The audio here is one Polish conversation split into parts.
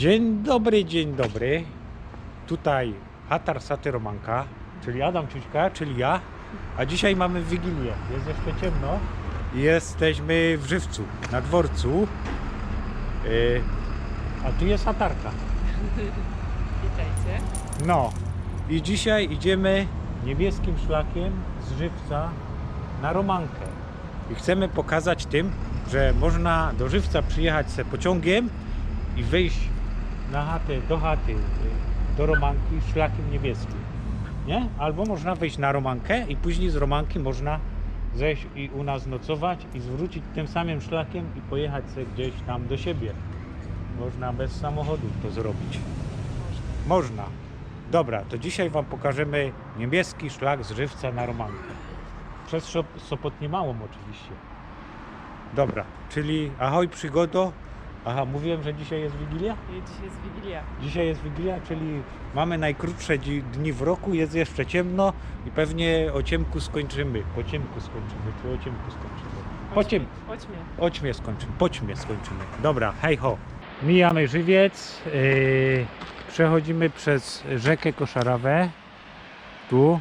Dzień dobry, dzień dobry. Tutaj Hatar Satyromanka, czyli Adam Ciućka, czyli ja. A dzisiaj mamy Wigilię. Jest jeszcze ciemno. Jesteśmy w Żywcu, na dworcu. Yy, a tu jest Hatarka. Witajcie. No i dzisiaj idziemy niebieskim szlakiem z Żywca na Romankę. I chcemy pokazać tym, że można do Żywca przyjechać se pociągiem i wyjść na chatę, do chaty, y, do Romanki szlakiem niebieskim. Nie? Albo można wejść na Romankę i później z Romanki można zejść i u nas nocować i zwrócić tym samym szlakiem i pojechać se gdzieś tam do siebie. Można bez samochodu to zrobić. Można. Dobra, to dzisiaj Wam pokażemy niebieski szlak z Żywca na Romankę. Przez Sop- Sopot nie małą oczywiście. Dobra, czyli ahoj przygodo. Aha, mówiłem, że dzisiaj jest Wigilia? I Dzisiaj jest Wigilia. Dzisiaj jest Wigilia, czyli mamy najkrótsze dzi- dni w roku, jest jeszcze ciemno i pewnie o ciemku skończymy. Po ciemku skończymy, czy o ciemku skończymy? Po ciem, Chodźmy. Oćmie skończymy, poćmie skończymy. Dobra, hej ho. Mijamy żywiec, yy, przechodzimy przez rzekę Koszarawę, tu,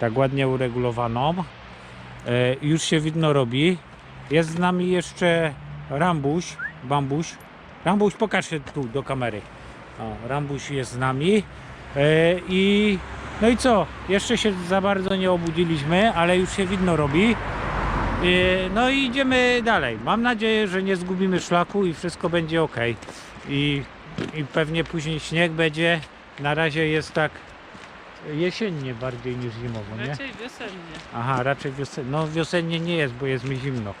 tak ładnie uregulowaną. Yy, już się widno robi. Jest z nami jeszcze Rambuś, Bambuś. Rambuś, pokaż się tu do kamery. O, Rambuś jest z nami. Yy, I no i co? Jeszcze się za bardzo nie obudziliśmy, ale już się widno robi. Yy, No i idziemy dalej. Mam nadzieję, że nie zgubimy szlaku i wszystko będzie ok. I, I pewnie później śnieg będzie. Na razie jest tak jesiennie bardziej niż zimowo, nie? Raczej wiosennie. Aha, raczej wiosennie. No wiosennie nie jest, bo jest mi zimno.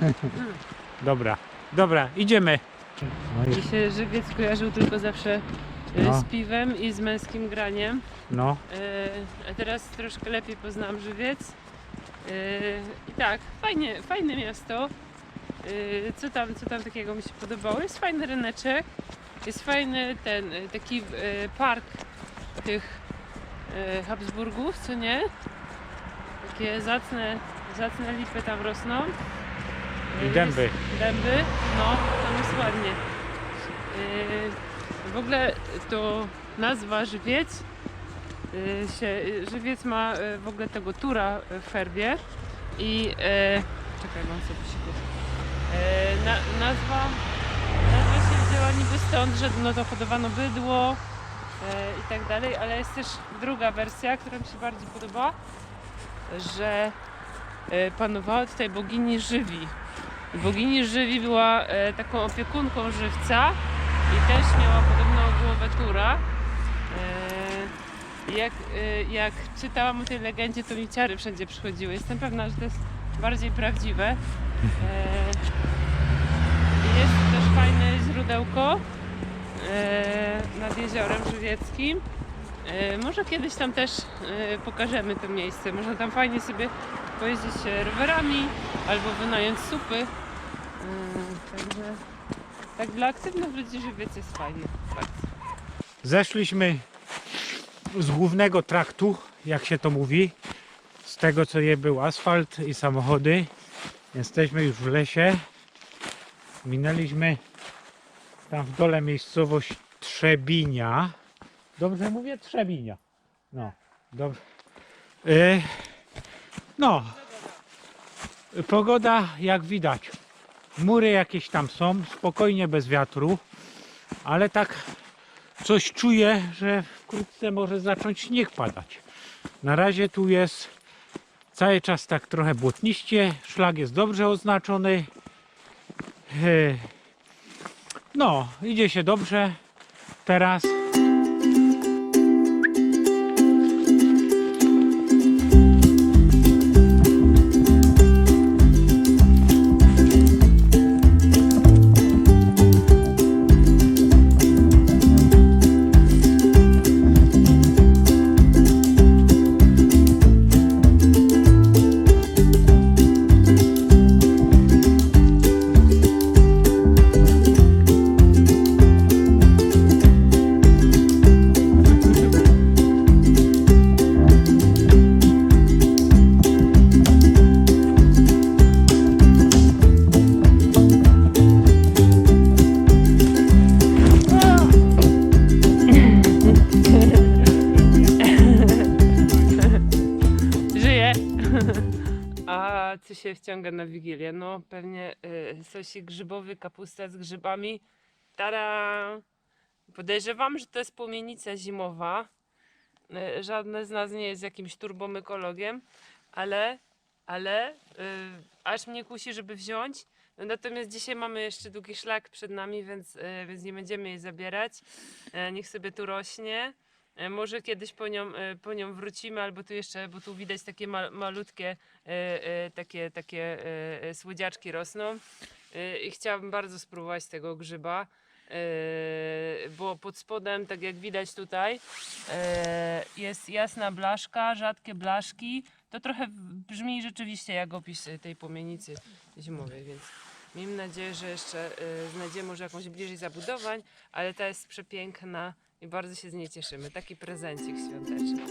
Dobra, dobra, idziemy. No, Mi się żywiec kojarzył tylko zawsze y, No. z piwem i z męskim graniem. no, Y, A teraz troszkę lepiej poznałam żywiec. Y, I tak, fajnie, fajne miasto. Co tam, co tam takiego mi się podobało? Jest fajny ryneczek. Jest fajny ten taki park tych Habsburgów, co nie? Takie zacne, zacne lipy tam rosną. I Y, dęby. Dęby, no, tam jest ładnie. Y, W ogóle to nazwa Żywiec y, się, y, Żywiec ma y, w ogóle tego tura w herbie i e, czekaj, mam sobie siku. E, na, nazwa, nazwa się wzięła niby stąd, że no to hodowano bydło e, i tak dalej, ale jest też druga wersja, która mi się bardziej podoba, że e, panowała tutaj bogini Żywi. Bogini Żywi była e, taką opiekunką żywca i też miała podobną głowę tura. E, jak, e, jak czytałam o tej legendzie, to mi ciary wszędzie przychodziły. Jestem pewna, że to jest bardziej prawdziwe. E, jest też fajne źródełko e, nad jeziorem żywieckim. E, może kiedyś tam też e, pokażemy to miejsce. Można tam fajnie sobie pojeździć rowerami albo wynająć supy. E, także tak dla aktywnych ludzi żywiec jest. Bardzo. Zeszliśmy z głównego traktu, jak się to mówi, z tego co je był asfalt i samochody. Jesteśmy już w lesie. Minęliśmy tam w dole miejscowość Trzebinia. Dobrze mówię? Trzebinia. No, dobrze. E, no, pogoda jak widać. Mury jakieś tam są, spokojnie bez wiatru, ale tak coś czuję, że wkrótce może zacząć śnieg padać. Na razie tu jest cały czas tak trochę błotniście, szlak jest dobrze oznaczony. E, No, idzie się dobrze. Teraz się wciąga na Wigilię? No pewnie y, sosik grzybowy, kapusta z grzybami. Tara! Podejrzewam, że to jest płomienica zimowa. Y, żadne z nas nie jest jakimś turbomykologiem, ale, ale y, aż mnie kusi, żeby wziąć. No, natomiast dzisiaj mamy jeszcze długi szlak przed nami, więc, y, więc nie będziemy jej zabierać. E, niech sobie tu rośnie. E, Może kiedyś po nią, e, po nią wrócimy, albo tu jeszcze, bo tu widać takie ma, malutkie, e, takie, takie słodziaczki rosną. I chciałabym bardzo spróbować tego grzyba, bo pod spodem, tak jak widać tutaj, jest jasna blaszka, rzadkie blaszki. To trochę brzmi rzeczywiście jak opis tej płomienicy zimowej, więc miejmy nadzieję, że jeszcze znajdziemy może jakąś bliżej zabudowań, ale ta jest przepiękna i bardzo się z niej cieszymy. Taki prezencik świąteczny.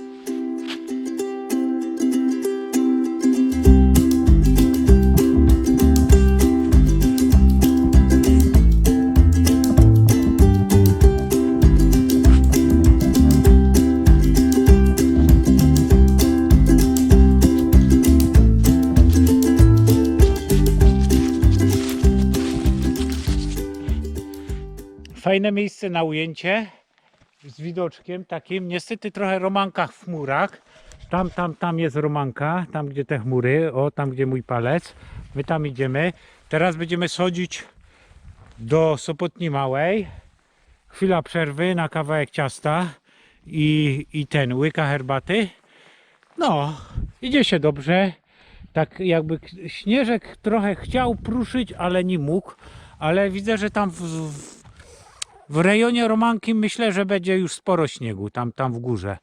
Fajne miejsce na ujęcie z widoczkiem takim. Niestety trochę romanka w chmurach. Tam, tam, tam jest romanka, tam gdzie te chmury, o tam gdzie mój palec. My tam idziemy. Teraz będziemy schodzić do Sopotni Małej. Chwila przerwy na kawałek ciasta i, i ten łyka herbaty. No, idzie się dobrze. Tak jakby śnieżek trochę chciał pruszyć, ale nie mógł. Ale widzę, że tam w, w, w rejonie Romanki myślę, że będzie już sporo śniegu tam, tam w górze.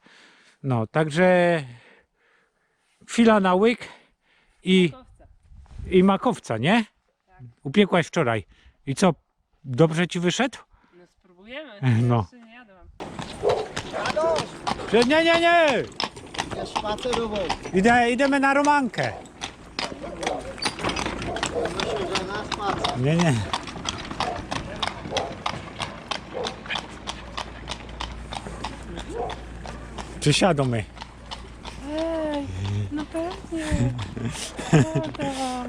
No, także chwila na łyk i, i makowca, nie? Upiekłaś wczoraj. I co, dobrze ci wyszedł? No spróbujemy. No. Jeszcze nie jadłam. Że nie, nie, nie! Ja spacerował. Idę, idziemy na Romankę. Myślę, że na spacer. Nie, nie. Przysiadamy. Ej, no pewnie.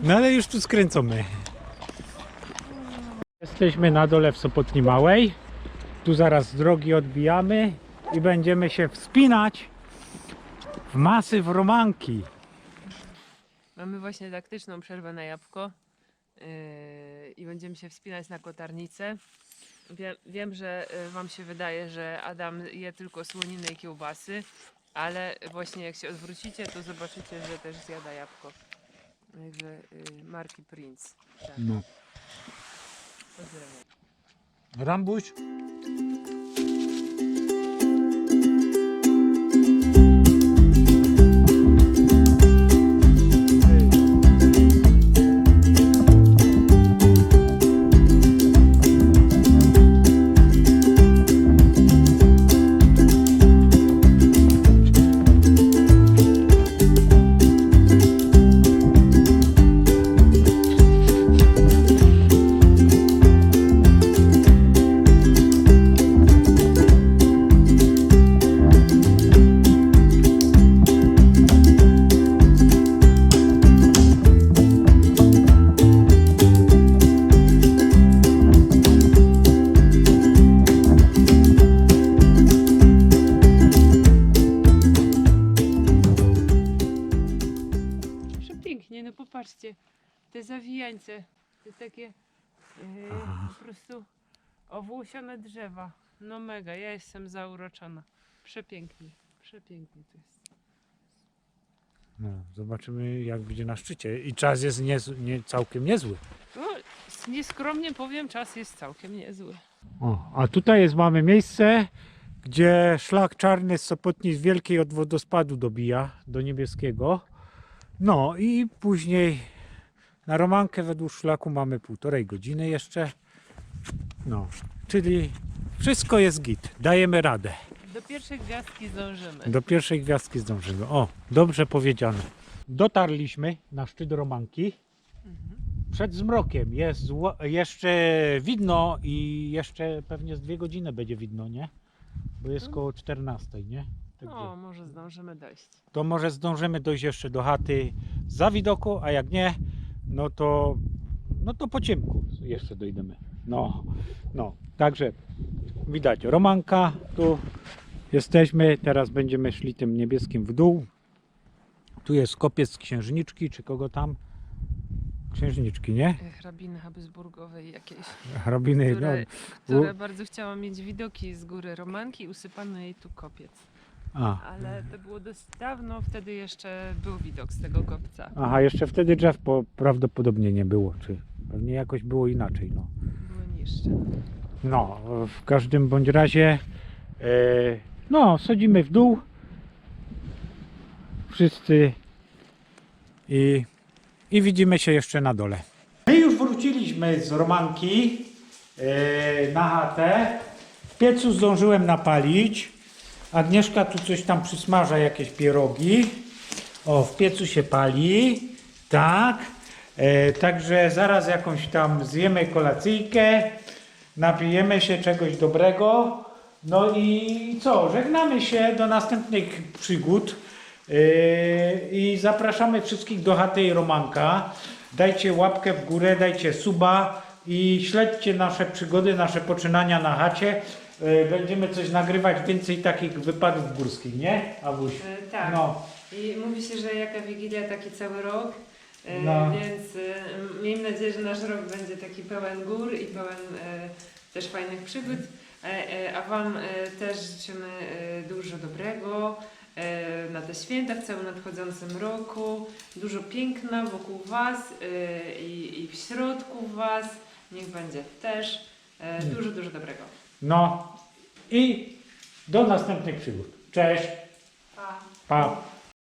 No ale już tu skręcamy. Jesteśmy na dole w Sopotni Małej. Tu zaraz z drogi odbijamy i będziemy się wspinać w masyw Romanki. Mamy właśnie taktyczną przerwę na jabłko yy, i będziemy się wspinać na kotarnicę. Wiem, wiem, że y, Wam się wydaje, że Adam je tylko słoniny i kiełbasy, ale właśnie jak się odwrócicie, to zobaczycie, że też zjada jabłko. Także y, marki Prince. Tak, No. pozdrawiam. Rambuś. Popatrzcie, te zawijańce, te takie yy, po prostu owłosione drzewa. No mega, ja jestem zauroczona. Przepięknie, przepięknie to jest. No, zobaczymy jak będzie na szczycie. I czas jest nie, nie, całkiem niezły. No, nieskromnie powiem, czas jest całkiem niezły. O, a tutaj jest mamy miejsce, gdzie szlak czarny z Sopotni z wielkiej od wodospadu dobija do niebieskiego. No i później na Romankę według szlaku mamy półtorej godziny jeszcze. No, czyli wszystko jest git. Dajemy radę. Do pierwszej gwiazdki zdążymy. Do pierwszej gwiazdki zdążymy. O, dobrze powiedziane. Dotarliśmy na szczyt Romanki. Przed zmrokiem jest zło- jeszcze widno i jeszcze pewnie z dwie godziny będzie widno, nie? Bo jest koło 14, nie? O, może zdążymy dojść. to może zdążymy dojść jeszcze do chaty za widoku, a jak nie, no to, no to po ciemku jeszcze dojdziemy. No, no, także widać Romanka, tu jesteśmy, teraz będziemy szli tym niebieskim w dół. Tu jest kopiec księżniczki, czy kogo tam? Księżniczki, nie? Hrabiny Habsburgowej jakiejś, Hrabiny, no, które, która bardzo chciała mieć widoki z góry Romanki, usypano jej tu kopiec. A, Ale to było dość dawno, wtedy jeszcze był widok z tego kopca. aha, jeszcze wtedy drzew po, prawdopodobnie nie było, czy pewnie jakoś było inaczej, no. Były niższe. No, w każdym bądź razie, e, no, schodzimy w dół. Wszyscy i, i widzimy się jeszcze na dole. My już wróciliśmy z Romanki e, na chatę. W piecu zdążyłem napalić. Agnieszka tu coś tam przysmaża, jakieś pierogi. O, w piecu się pali. Tak. E, także zaraz jakąś tam zjemy kolacyjkę napijemy się czegoś dobrego. No i co? Żegnamy się do następnych przygód. Yy, I zapraszamy wszystkich do chaty i Romanka. Dajcie łapkę w górę, dajcie suba i śledźcie nasze przygody, nasze poczynania na chacie. Yy, Będziemy coś nagrywać, więcej takich wypadów górskich, nie? Awuś? E, tak. No, I mówi się, że jaka Wigilia, taki cały rok. E, No. Więc e, miejmy nadzieję, że nasz rok będzie taki pełen gór i pełen e, też fajnych przygód. E, e, a Wam e, też życzymy e, dużo dobrego e, na te święta w całym nadchodzącym roku. Dużo piękna wokół Was e, i, i w środku Was. Niech będzie też. E, dużo, dużo dobrego. No i do następnych przygód. Cześć, Pa! pa.